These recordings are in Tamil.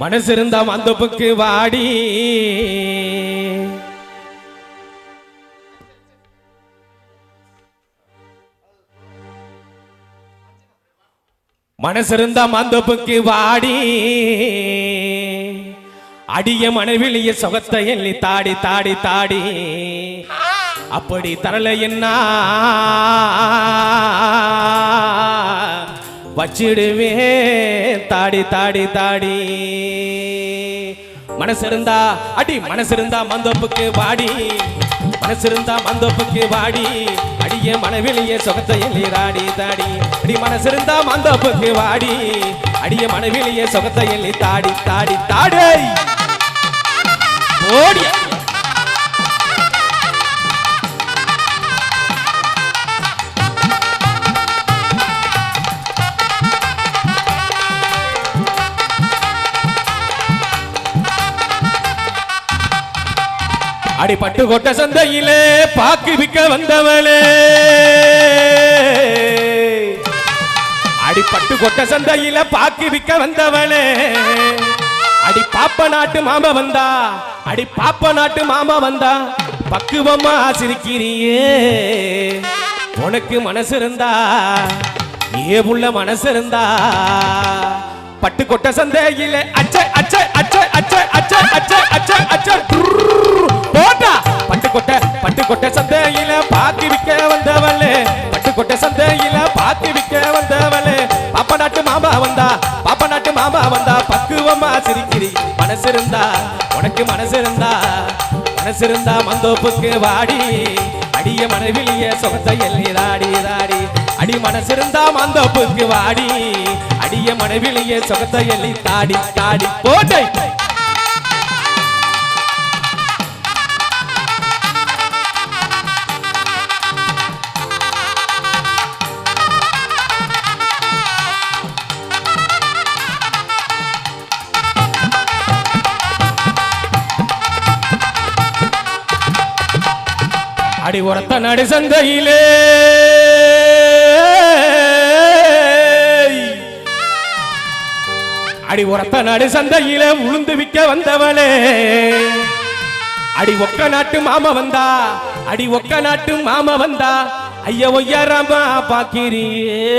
மனசு இருந்தா மந்தப்புக்கு வாடி. மனசு இருந்தா மந்தப்புக்கு வாடி. அடிய மனைவிலிய சொகத்தை எண்ணி தாடி தாடி தாடி. அப்படி தரல என்ன வச்சிடுவேன். தாடி தாடி தாடி. மனசிருந்தா அடி மனசிருந்தா மந்தப்புக்கு வாடி. மனசிருந்தா மந்தப்புக்கு வாடி. அடியே மனவிலேயே சுகத்தையில் ராடி தாடி. அடி மனசிருந்தா மந்தப்புக்கு வாடி. அடிய மனவிலேயே சுகத்தையில் தாடி தாடி தாடி. ஓடிய அடிபட்டு கொட்ட சந்தையிலே பாக்கு விக்க வந்தவளே. அடிபட்டு கொட்ட சந்தையில பாக்கு விக்க வந்தவளே. அடி பாப்ப நாட்டு மாமா வந்தா அடி பாப்ப நாட்டு மாமா வந்தா பக்குவமா சிரிக்கிறியே. உனக்கு மனசு இருந்தா ஏ உள்ள மனசு இருந்தா. பட்டு கொட்ட சந்தையிலே அச்ச அச்ச அச்ச அச்ச அச்ச அச்ச பட்டு சந்தையில பாத்தி விக்க வந்தவளே. பட்டு சந்தையில பாத்தி விக்க வந்தவளே. பாப்ப நாட்டு மாமா வந்தா பாப்ப நாட்டு மாமா வந்தா பக்குவமா சிரிக்கிறி. மனசு இருந்தா உனக்கு மனசு இருந்தா மனசு இருந்தா மந்தோப்புக்கு வாடி. அடிய மனைவிலிய சொத்தை எல்லி ராடி ராடி அடி மனசு இருந்தா மந்தோப்புக்கு வாடி. அடிய மனைவிலிய சொத்தை எல்லி தாடி தாடி. போட்டை அடி உரத்த நடு சந்தையிலே. அடி உரத்த நடு சந்தையிலே உளுந்து விக்க வந்தவளே. அடி ஒக்க நாட்டு மாமா வந்தா அடி ஒக்க நாட்டு மாமா வந்தா ஐய ஒய்யாராமா பாக்கிறியே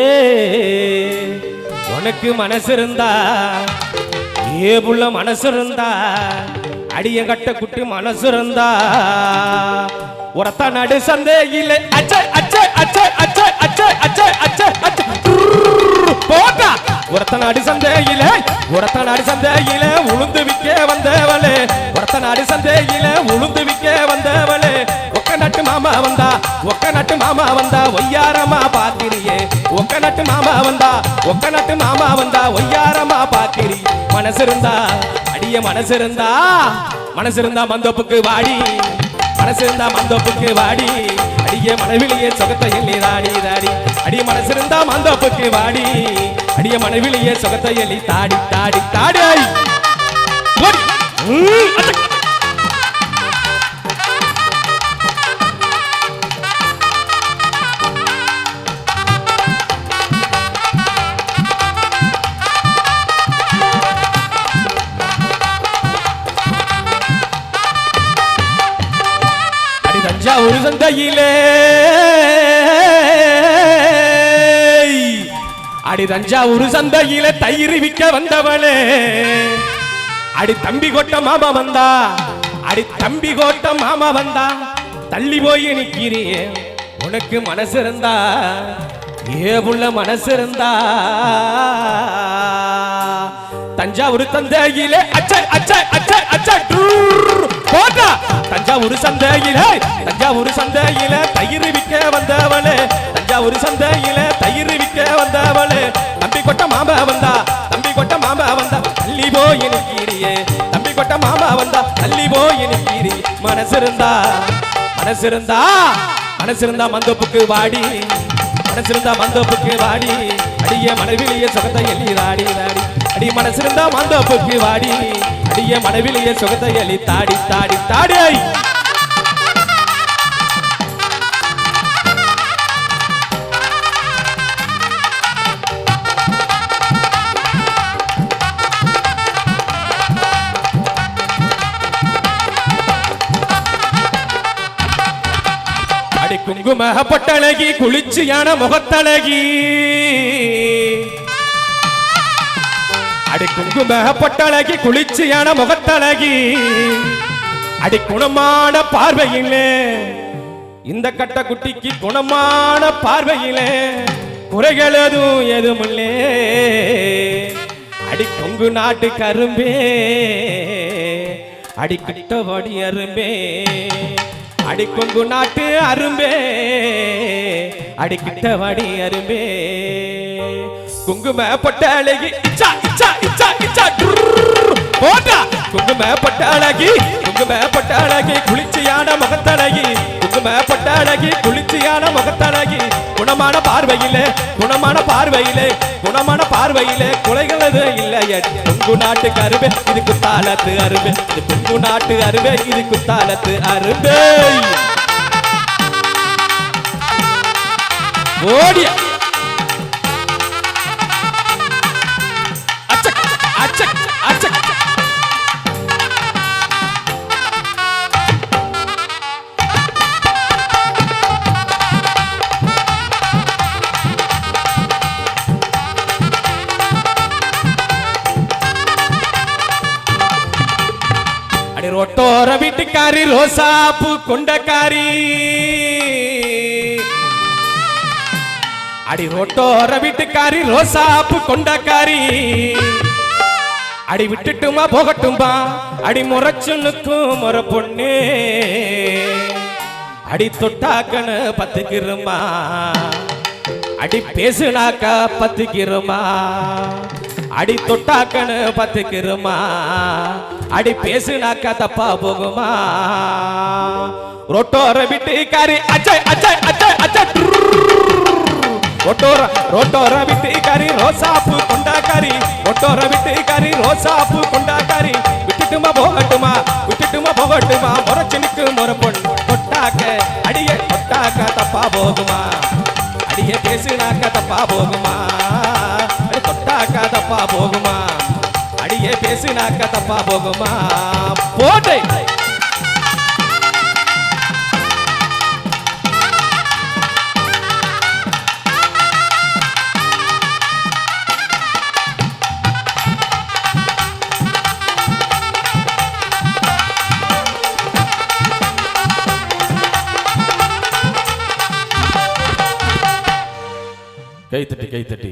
உனக்கு மனசு இருந்தா ஏ புள்ள மனசு இருந்தா அடிய கட்ட குட்டி மனசு இருந்தா உரத்த நடு சந்தையிலே அச்ச அச்ச அச்ச அச்ச அச்ச அச்ச அச்ச அச்சை. போட்டா. உரத்த நாடு சந்தையில உரத்த நாடு சந்தேகில உளுந்து விக்க வந்தவளே. உரத்த நாடு சந்தேகில உளுந்து விக்க வந்தவளே. ஒக்க நட்டு மாமா வந்தா ஒக்க நட்டு மாமா வந்தா ஒய்யாரமா பாத்திரியே. ஒக்க நட்டு மாமா வந்தா ஒக்க நட்டு மாமா வந்தா ஒய்யாரமா பாத்திரி. மனசு இருந்தா அடிய மனசு இருந்தா மனசு இருந்தா மந்தோப்புக்கு வாடி. மனசு இருந்தா மந்தோப்புக்கு வாடி. அடிய மனவிலேயே சொகத்தை எண்ணி தாடி தாடி. அடிய மனசு இருந்தா மந்தோப்புக்கு வாடி. அடிய மனவிலேயே சொகத்தை எண்ணி தாடி தாடி தாடி. ஓடி. தஞ்சாவூர் சந்தையிலே. அடி தஞ்சாவூர் சந்தையில தயிர் விக்க வந்தவளே. அடி தம்பி கோட்ட மாமா வந்தா. அடி தம்பி கோட்ட மாமா வந்தா. தள்ளி போய் நிக்கிறியே. உனக்கு மனசு இருந்தா. ஏ மனசு இருந்தா. தஞ்சாவூர் தந்தையிலே அச்சா அச்சா அச்சா அச்சா போட்டா. தஞ்சாவூர் சந்தையில தஞ்சாவூர் சந்தையில தயிர் விக்க வந்தவளே தஞ்சாவூர் சந்தையில தயிர் விக்க வந்தவளே. தம்பி கொட்ட மாமா வந்தா தம்பி கொட்ட மாமா வந்தா தள்ளி போய் நிற்கிறியே. தம்பி கொட்ட மாமா வந்தா தள்ளி போய் நிற்கிறி. மனசு இருந்தா மனசு இருந்தா மனசு மந்தோப்புக்கு வாடி. மனசிருந்தா மந்தப்புக்கு மந்தோப்புக்கு வாடி. அடிய மனைவிலேயே சுகத்தை எல்லி ராடி ராடி அடி மனசு மந்தப்புக்கு மந்தோப்புக்கு வாடி. அடிய மனைவிலேயே சுகத்தை அழி தாடி தாடி தாடி. குங்கும பொட்டழகி குளிர்ச்சியான முகத்தழகி. அடி குங்கும பொட்டழகி குளிர்ச்சியான முகத்தழகி. அடி குணமான பார்வையிலே இந்த கட்ட குட்டிக்கு குணமான பார்வையிலே குறைகள் எதுவும் எதுமில்லே அடி கொங்கு நாட்டு கரும்பே அடி கிட்டவாடி அரும்பே அடி கொங்கு நாட்டு அரும்பே அடி கிட்டவாடி அரும்பே. குங்கும பட்டாளகி இச்சா இச்சா இச்சா இச்சா போட்டா. குங்கும பட்டாளகி குங்கும பட்டாளகி அழகி குளிர்ச்சியான முகத்தழகி. குங்கும பட்டாளகி அழகி குளிர்ச்சியான முகத்தழகி. குணமான பார்வையிலே குணமான பார்வையிலே குணமான பார்வையிலே குலைகளது இல்லையே. குங்கு நாட்டு கருவே இது குத்தாலத்து அருவே. இது குங்கு நாட்டு அருவே இது குத்தாலத்து அருவே. ஓடியா ரொட்டோர வீட்டுக்காரி ரோசாப்பு கொண்டக்காரி. அடி ரோட்டோர வீட்டுக்காரி ரோசாப்பு கொண்டக்காரி. அடி விட்டுட்டுமா போகட்டும்பா. அடி முறைச்சுனுக்கும் முறை பொண்ணு. அடி தொட்டாக்கன்னு பத்துக்கிறோமா அடி பேசுனாக்கா பத்துக்கிறோமா அடி தொட்டாக்கன்னு பத்துக்கிறமா? அடி பேசுனாக்கா தப்பா போகுமா? ரொட்டோர விட்டு வீட்டுக்காரி அச்சை அச்சை அச்சை அச்சை ஒட்டோர ரோட்டோர விட்டுக்காரி ரோசாப்பு கொண்டாக்காரி ஒட்டோர விட்டுக்காரி ரோசாப்பு கொண்டாக்காரி விட்டுட்டுமா போகட்டுமா விட்டுட்டுமா போகட்டுமா முறைச்சனுக்கு முறை பொண்ணு தொட்டாக்க அடியே தொட்டாக்க தப்பா போகுமா அடியே பேசுனாக்க தப்பா போகுமா தப்பா போகுமா அடியே பேசுனாக்க தப்பா போகுமா போட்டை கை தட்டி கை தட்டி